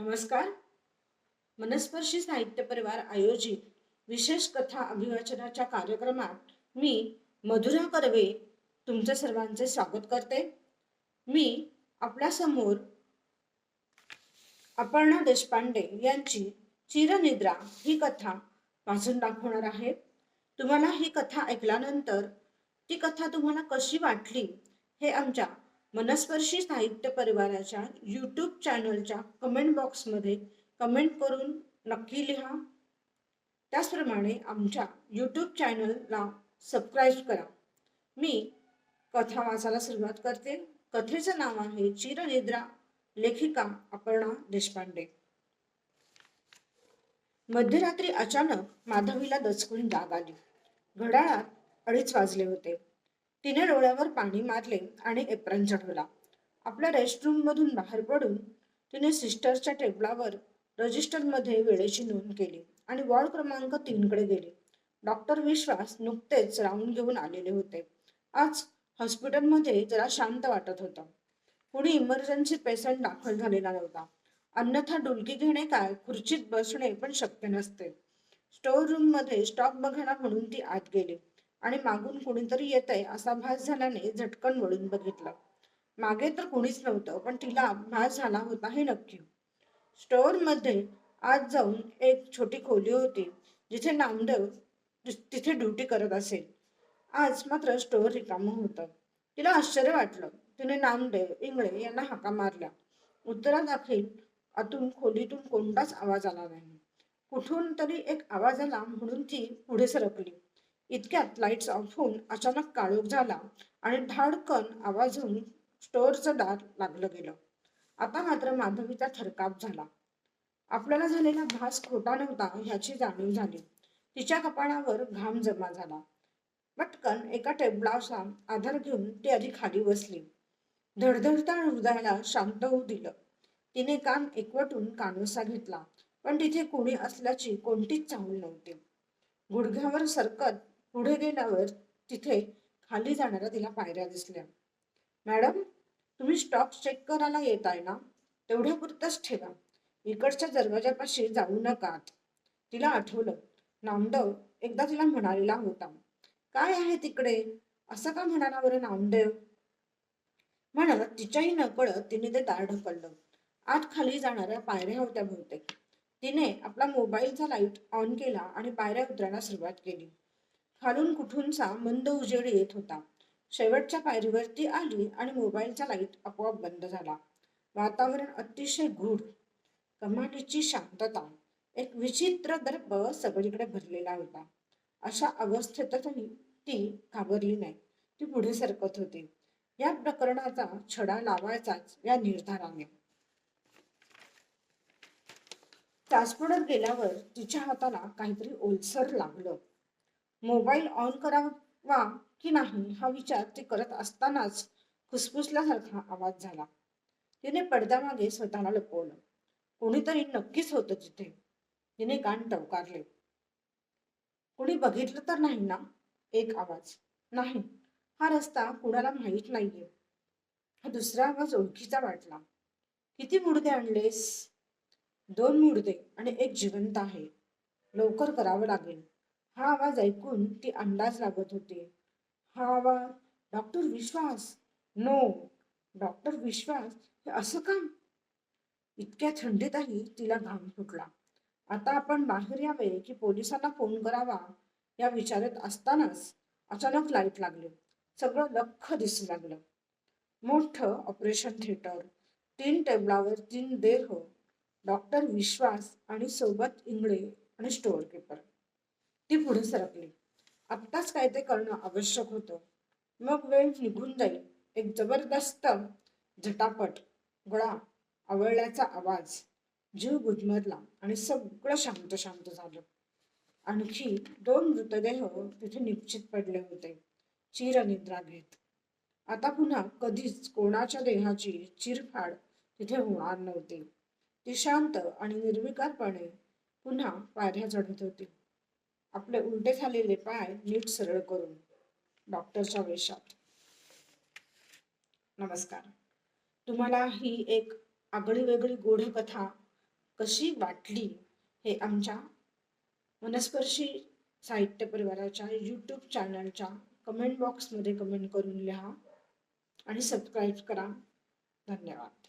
नमस्कार. मनस्पर्शी साहित्य परिवार आयोजित विशेष कथा अभिवाचनाच्या कार्यक्रमात मी मधुरा कर्वे तुमच्या सर्वांचे स्वागत करते. मी आपल्यासमोर अपर्णा देशपांडे यांची चिरनिद्रा ही कथा वाचून दाखवणार आहे. तुम्हाला ही कथा ऐकल्यानंतर ती कथा तुम्हाला कशी वाटली हे आमच्या मनस्पर्शी साहित्य परिवाराच्या यूट्यूब चॅनलच्या कमेंट बॉक्समध्ये कमेंट करून नक्की लिहा. त्याचप्रमाणे आमच्या यूट्यूब चॅनलला सबस्क्राईब करा. मी कथा वाचायला सुरुवात करते. कथेचं नाव आहे चिरनिद्रा लेखिका अपर्णा देशपांडे. मध्यरात्री अचानक माधवीला दचकून जाग आली. घड्याळात अडीच वाजले होते. तिने डोळ्यावर पाणी मारले आणि एप्रन चढवला आपल्या रेस्टरूम मधून बाहेर पडून तिने सिस्टरच्या टेबलावर रजिस्टरमध्ये वेळेची नोंद केली आणि वॉर्ड क्रमांक तीनकडे गेली. डॉक्टर विश्वास नुकतेच राऊंड घेऊन आलेले होते. आज हॉस्पिटलमध्ये जरा शांत वाटत होतं. कुणी इमर्जन्सी पेशंट दाखल झालेला नव्हता. अन्यथा डुलकी घेणे काय? खुर्चीत बसणे पण शक्य नसते. स्टोर रूममध्ये स्टॉक बघायला म्हणून ती आत गेली. आणि मागून कुणीतरी आहे असा भास झाल्याने झटकन वळून बघितलं. मागे तर कुणीच नव्हतं पण तिला भास झाला होता हे नक्की. स्टोअरमध्ये आज जाऊन एक छोटी खोली होती जिथे नामदेव तिथे ड्युटी करत असेल आज मात्र स्टोअर रिकामं होतं. तिला आश्चर्य वाटलं. तिने नामदेव इंगळे यांना हाका मारल्या. उत्तरादाखील आतून खोलीतून कोणताच आवाज आला नाही. कुठून तरी एक आवाज आला म्हणून ती पुढे सरकली. इतक्यात लाईट्स ऑफ होऊन अचानक काळोख झाला आणि धाडकन आवाज होऊन स्टोअरचं दार लागलं गेलं. आता मात्र माधवीचा थरकाप झाला. आपल्याला झालेला भास खोटा नव्हता ह्याची जाणीव झाली. तिच्या कपाळावर घाम जमा झाला. पटकन एका टेबलाचा आधार घेऊन ती आधी खाली बसली. धडधडता हृदयाला शांत होऊ दिलं. तिने कान एकवटून कानोसा घेतला पण तिथे कोणी असल्याची कोणतीच चाहूल नव्हती. गुडघ्यावर सरकत पुढे गेल्यावर तिथे खाली जाणाऱ्या तिला पायऱ्या दिसल्या. मॅडम तुम्ही स्टॉक चेक करायला येत आहे ना? तेवढ्या पुरतच ठेवा. इकडच्या दरवाजापाशी जाऊ नका तिला आठवलं. नामदेव एकदा तिला म्हणालेला होता. काय आहे तिकडे? असं का म्हणाला बरं नामदेव? म्हणत तिच्याही नकळत तिने ते दार ढकललं. आत खाली जाणाऱ्या पायऱ्या होत्या बहुतेक. तिने आपला मोबाईलचा लाइट ऑन केला आणि पायऱ्या उतरायला सुरुवात केली. खालून कुठूनचा मंद उजेड येत होता. शेवटच्या पायरीवरती आली आणि मोबाईलचा लाइट आपोआप बंद झाला. वातावरण अतिशय गूढ कमाटीची शांतता एक विचित्र दर्प सगळीकडे भरलेला होता. अशा अवस्थेतही ती घाबरली नाही. ती पुढे सरकत होती. या प्रकरणाचा छडा लावायचाच या निर्धाराने. तासपडत गेल्यावर तिच्या हाताला काहीतरी ओलसर लागलं. मोबाईल ऑन करावा की नाही हा विचार ते करत असतानाच खुसफुसल्यासारखा आवाज झाला. तिने पडद्यामागे स्वतःला लपवलं. कोणीतरी नक्कीच होतं तिथे. तिने कान टवकारले. कोणी बघितलं तर नाही ना? एक आवाज. नाही हा रस्ता कुणाला माहीत नाहीये. हा दुसरा आवाज ओळखीचा वाटला. किती मुडदे आणलेस? दोन मुडदे आणि एक जिवंत आहे. लवकर करावं लागेल. हा आवाज ऐकून ती अंदाज लागत होते. हा आवाज doctor Vishwas. No doctor Vishwas हे असं काम इतक्या थंडीतही तिला घाम फुटला. आता आपण बाहेर यावे की पोलिसांना फोन करावा? या विचारत असतानाच अचानक लाइट लागले. सगळं लख दिसू लागलं. मोठं ऑपरेशन थिएटर. तीन टेबलावर तीन देह डॉक्टर विश्वास आणि सोबत इंगळे आणि स्टोअर किपर ती पुढे सरकली. आत्ताच काय ते करणं आवश्यक होतं. मग वेळ निघून जाईल. एक जबरदस्त झटापट गोळा आवळल्याचा आवाज जीव गुदमरला आणि सगळं शांत शांत झालं. आणखी दोन मृतदेह तिथे निश्चित पडले होते. चिरनिद्रा घेत. आता पुन्हा कधीच कोणाच्या देहाची चिरफाड तिथे होणार नव्हती. ती शांत आणि निर्विकारपणे पुन्हा पायऱ्या चढत होती. आपले उलटे झालेले पाय नीट सरळ करून डॉक्टरच्या वेशात. नमस्कार. तुम्हाला ही एक आगळी वेगळी गोड कथा कशी वाटली हे आमच्या मनस्पर्शी साहित्य परिवाराच्या यूट्यूब चॅनलच्या कमेंट बॉक्समध्ये कमेंट करून लिहा आणि सबस्क्राईब करा. धन्यवाद.